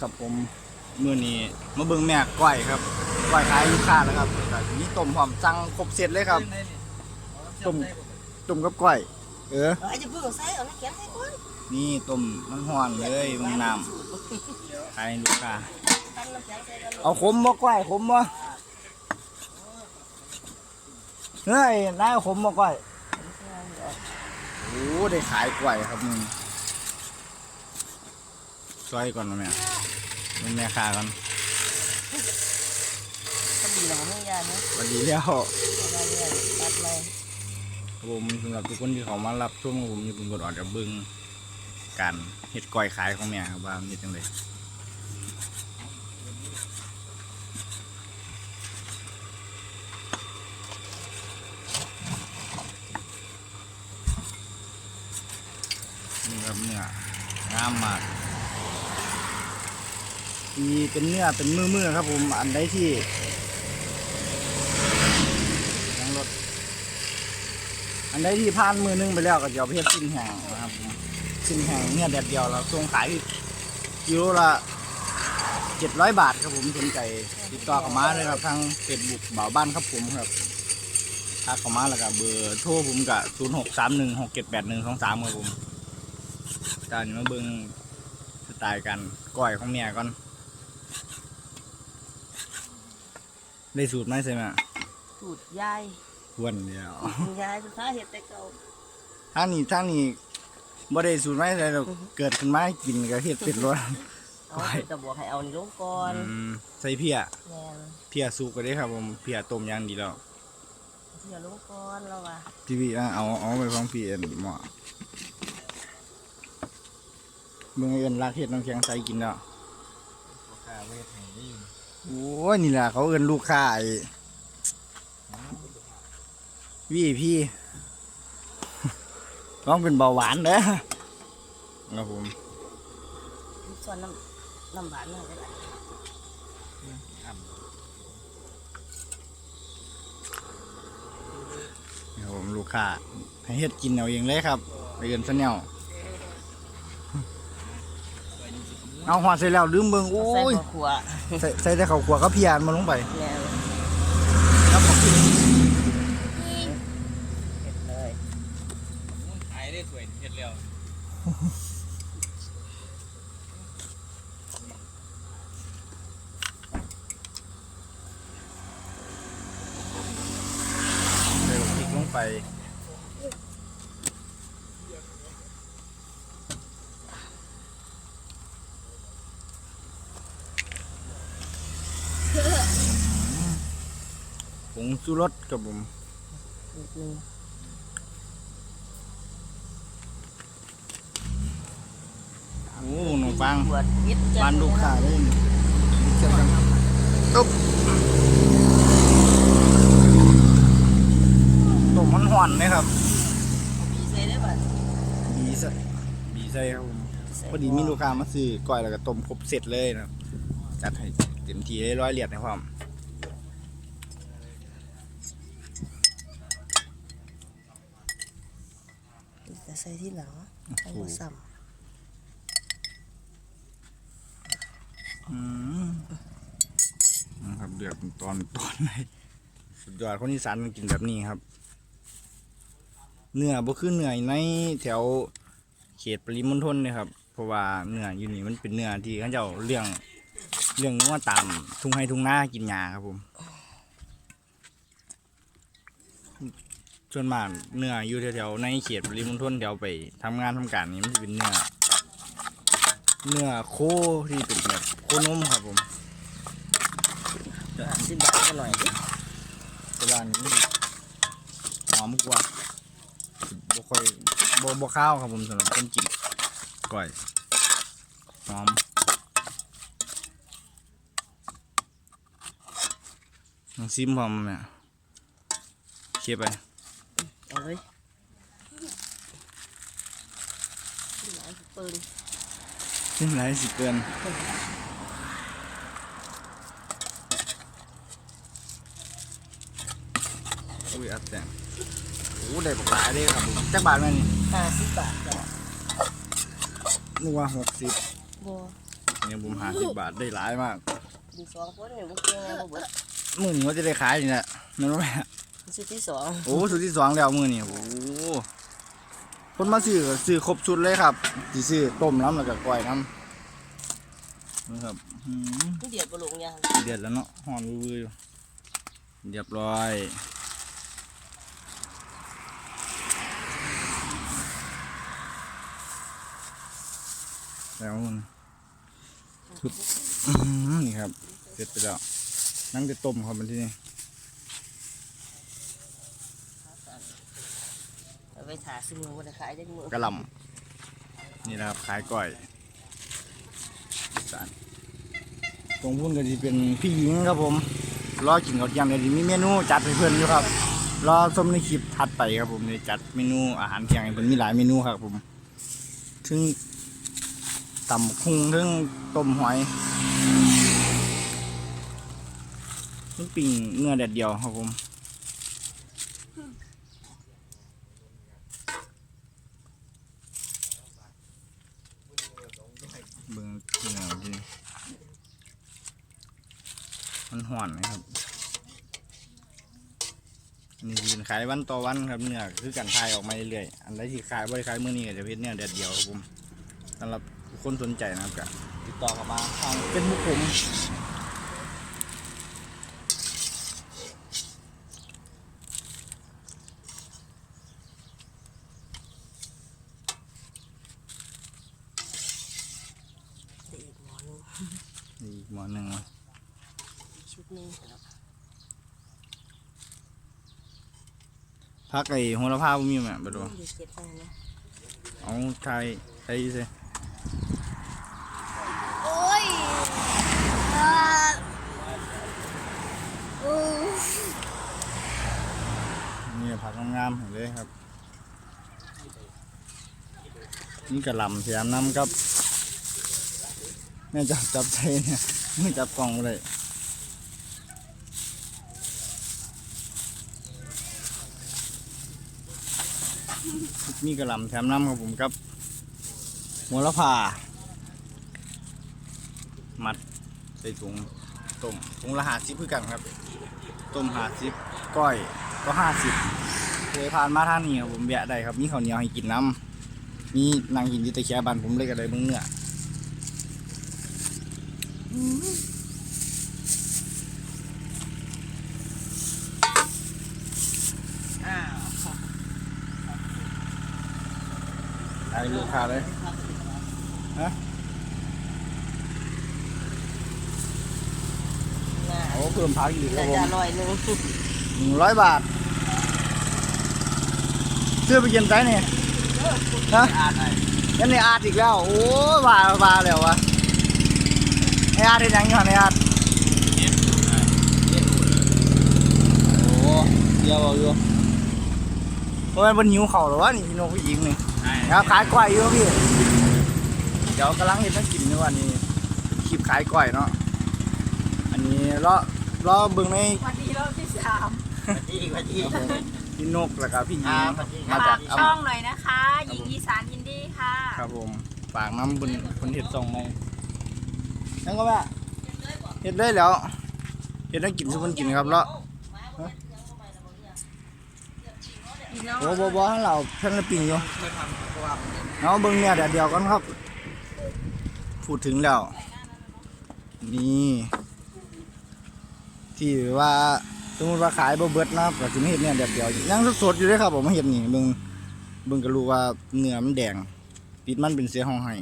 ครับผมมื้อนี้มาเบิ่งแม่ก้อยครับก้อยขายลูกค้าแล้วครับก็มีต้มหอมสั่งครบเสร็จเลยครับต้มต้มกับก้อย เออเออจะเพิ่งใส่เอาน้ำแข็งใส่ก่อนนี่ต้มมันฮ้อนเลยเบิ่งน้ำขายให้ลูกค้าตั้งน้ำแข็งใส่กันเอาขมบ่ก้อยขมบ่เฮ้ยนายเอาขมบ่ก้อยโอ้ได้ขายก้อยครับมึงซอยก่อนนะแม่เป็ นแม่ค้าก่อนก็ดีแล้วไม่ยากนะสวัสดีแล้วอะไรเนี่ยตัดเลยผมสำหรับทุกคนที่เขามารับชมผมอยู่บนกดออดกับเบึงการเห็ดก้อยขายของแม่ครับว่ามันเฮ็ดจังไดนี่ครับเนื้องามมาก มีเป็นเนื้อเป็นมือๆครับผมอันใดที่ยังรถอันใดที่ผ่านมือนึงไปแล้วก็จะเอาไปเฮ็ดชิ้นแห้งนะครับผมชิ้นแห้งเนี่ยแดดเดียวเราส่งขายกิโลละเจ็ดร้อยบาทครับผมสนใจติดต่อเข้ามาเลยครับทางเฟซบุ๊กบ่าวบ้านครับผมครับทักเข้ามาแล้วก็เบอร์โทรผมกับศูนย์หกสามหนึ่งหกเจ็ดแปดหนึ่งสองสามครับผมตอนนี้มาเบิ่งสไตล์การก้อยของเมียก่อน ได้สูตรไหมใช่ไหมสูตรยายควรเดียวยายสุดท้ายเห็ดแต่เก่าทางนี้ทางนี้บ่ได้สูตรไม้ใส่เราเกิดขึ้นมาให้กินก็เฮ็ดเป็ดรสเอาจะบอกให้เอานี่ลงก่อนอืมใส่เพียแม่นเพียสุกก็ได้ครับผมเพียต้มอย่างดีแล้วเที่ยวลงก่อนแล้วว่ะพี่พี่อะเอาเอาไปฟังพี่เอ็นหมอเบิ่งไอ้เอิ้นรักเฮ็ดน้ำแข็งใส่กินแล้ว โอ้ยนี่แหละเขาเอิ้นลูกค้าไอ้วี่พี่ต้องเป็นเบาหวานเด้อครับผมส่วนน้ำน้ำหวานน่ะได้หลายนี่ครับผมลูกค้าให้เฮ็ดกินเอาเองเลยครับไปเอินซะแนว เอาหอดใส่แล้วลืมเบิ่งโอ้ใส่ยหัวขัวใส่ใส่แต่ข้าวขัวก็เพียนมาลงไปแม่นครับผมเห็ดเลยขายได้สวยเห็ดแล้วใส่พริกลงไป งชูรสกับผมนิดนึงโอ้หนูฟังขวดยิดบ้านลูกค้าเลยเชื่อมกันตุ๊บต้มมันห่อนเลยครับมีใส่ได้ป่ะบีใส่บีใส่ครับผมพอดีมีลูกค้ามาซื้อก้อยแล้วก็ต้มครบเสร็จเลยนะครับจัดให้เต็มที่เลยร้อยเหรียญนะความ จะ ใส่ที่หลังให้มันซ้อืมนะครับเดือดเป็นตอนตอนเลยสุดยอดคนอีสานมันกินแบบนี้ครับ เนื้อบ่คือเนื้อในแถวเขตปริมณฑลเนี่ยครับ เพราะว่าเนื้ออยู่นี่มันเป็นเนื้อที่เขาเจ้าเลี้ยงเลี้ยงงัวตามทุ่งไร่ทุ่งนากินหญ้าครับผม ส่วนมากเนื้ออยู่แถวๆในเขตปริมณฑลแถวไปทำงานทำการนี่มันจะเป็นเนื้อเนื้อโคที่เป็นแบบโคนมครับผมสิบบาทก็หน่อยดิแต่ว่าอันนี้หอมกว่าบ่ค่อยบ่บ่ข้าวครับผมสำหรับคนกินก้อยหอมลองซิมพร้อมไหมเคียบไป เอาเลยหลายเปิงซิมไรสิเกินอุ้ยอัดแต่งโอ้ได้บักหลายเลยครับผมจักบาทแม่นี่ห้าสิบบาทจ้ะนึกว่าหกสิบบัวเนี่ยผมหาสิบบาทได้หลายมากกินสองคนเนี่ยบุกเก่งไงบ่เบิดมือนี้ว่าจะได้ขายนี่แหละนั่นว่า ชุดที่สองโอ้สุดที่สองแล้วมือนี่โอ้คนมาซื้อก็ซื้อครบชุดเลยครับสิซื้อต้มน้ำแล้วก็ก้อยน้ำนะครับอืมนี่เดียดบ่ลงเนี่ยเดือดแล้วเนาะหอนวือๆอยู่เรียบร้อยแล้วมันทุบอื้อหือนี่ครับเสร็จไปแล้วนั่งจะต้มครับมันที่นี่ เอา ไปถาซื้อมือบ่ได้ขายได้มือกระหลำนี่นะครับขายก้อยสานตรงพุ่นก็จะเป็นพี่หญิงครับผม รอกินข้าวเที่ยเดี๋ยวมีเมนูจัดให้เพื่อนอยู่ครับ รอชมในคลิปถัดไปครับผมจะจัดเมนูอาหารเที่ยงให้เพื่อนมีหลายเมนูครับผมถึงตำคุ้งถึงต้มหอยถึงปิ่งเนื้อแดดเดียวครับผมเบิ่งเนื้อที่มันห่อนนะครับอันนี่ยืน ขายวันต่อวันครับเนื้อคือการขายออกมาเรื่อยๆอันใดที่ขายบริขายมื้อนี้ก็จะเป็นเนื้อแดดเดียวครับผมสำหรับคนสนใจนะครับก็ติดต่อเข้ามาทางเป็นมุกผมได้อีกหมอหนึงอีกหมอหนึ่งเนาะชุดหนึงเนา พักไอ้โหระพาบ่มีแม่บ่ดูอยู่เก็บไว้นะเอาไทยไทยซิโอ้ยเอ่ออือนี่ผักงามๆเห็นเลยครับ นี่กระหลำเสียมน้ำกับแม่จับจับใจเนี่ยไม่จับกล่องเลย มีกระหลำแถมน้ำครับผมกับหัวละพามัดใส่ถุงต้มถุงละหาสิบเพื่อกันครับ ต้มหาสิบก้อยก็ห้าสิบเคยผ่านมาทางนี้ครับผมแวะได้ครับมีข้าวเหนียวให้กินน้ำมีนางกินอยูแตะแคบันผมเลยก็ไดเบิ่งเนื้อ ไอ้ลูกค้าเลยน่าโอ้เพิ่มพักอีกครับน่าผจะมอร่อยหนึงหนึ่งร้อยบาทซื้อไปกินไซนี่ฮะอาดไอ้ยันในอาร์ตอีกแล้ว โอ้ยว่าว่าแล้ววะไออาร์ตเป็นหยังอยู่หั่นไออาร์ตโอ้เดี๋ยวเอาอยู่เพราะมันบนหิวเข่าวหรอวะนี่พี่น้องผู้หญิงนี่ไอ้ ครับขายกล้วยอยู่พี่ เดี๋ยวกำลังเห็นนักกินอยู่วันนี้คลิปขายกล้วยเนาะ อันนี้รอรอเบิ่งในวันนี้รอบที่สามที่วันที่ครับผมพี่นกแล้วก็พี่หญิอ่างมาฝาจากกอำช่องหน่อยนะคะหญิงอีสานยินดีค่ะ ครับผมฝากน้ำบนบนเห็ดซองในนั่นก็แม่เห็ดได้แล้วเห็ดได้กินสุกคนกินครับแล้ว โอ้บบอให้เราเพิ่นละปิงอยู่เพราะเอาเบิ้งเนี่ยเดี๋ยวเดียวกันครับ พูดถึงแล้ว นี่ ที่ว่าสมมติว่าขายบ่เบิดนะครับก็สิมาเฮ็ดเนี่ยเดี๋ยวเดียวยังสดๆอยู่เลยครับผมมาเฮ็ดนี่เบิ่งเบิ่งก็รู้ว่าเนื้อมันแดงติดมันเป็นเสียห้องให้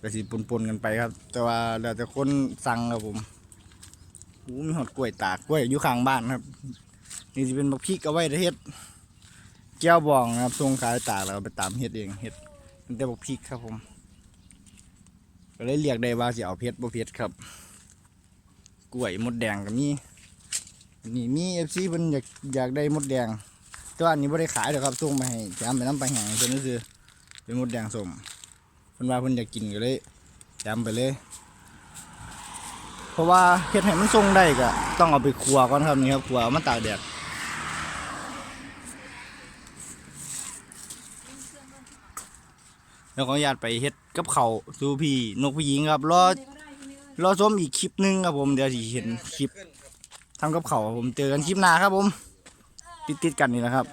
ก็สิปนๆกันไปครับ แต่ว่าแล้วแต่คนสั่งครับผมโอ้มีหอดกล้วยตากกล้วยอยู่ข้างบ้านครับ นี่สิเป็นบักพริกเอาไว้เฮ็ด แก้วบองนะครับส่งขายตากแล้วเอาไปตามเฮ็ดเองเฮ็ดเป็นแต่บักพริกครับผม ก็เลยเรียกได้ว่าสิเอาเพชรบ่เพชรครับ กล้วยมดแดงก็มีอันนี่มี FC เพิ่นอยากอยากได้มดแดงต่ว่าอันนี้บ่ได้ขายเด้อครับส่งมาให้แถมไปน้ำไปแห้งเพิ่นซื่อเป็นมดแดงสมเพิ่นว่าเพิ่นอยากกินก็เลยแถมไปเลย เพราะว่าเฮ็ดให้มันทรงได้ก็ต้องเอาไปครัวก่อนครับนี่ครับคั่วมาตากแดด แล้วขออนุญาตไปเฮ็ดกับเขาสู่พี่นกพี่หญิงครับรอรอชมอีกคลิปหนึงครับผมเดี๋ยวสิเห็นคลิปทำกับเขาวครับผมเจอกันคลิปหน้าครับผมติดๆกันนี่แหละครับ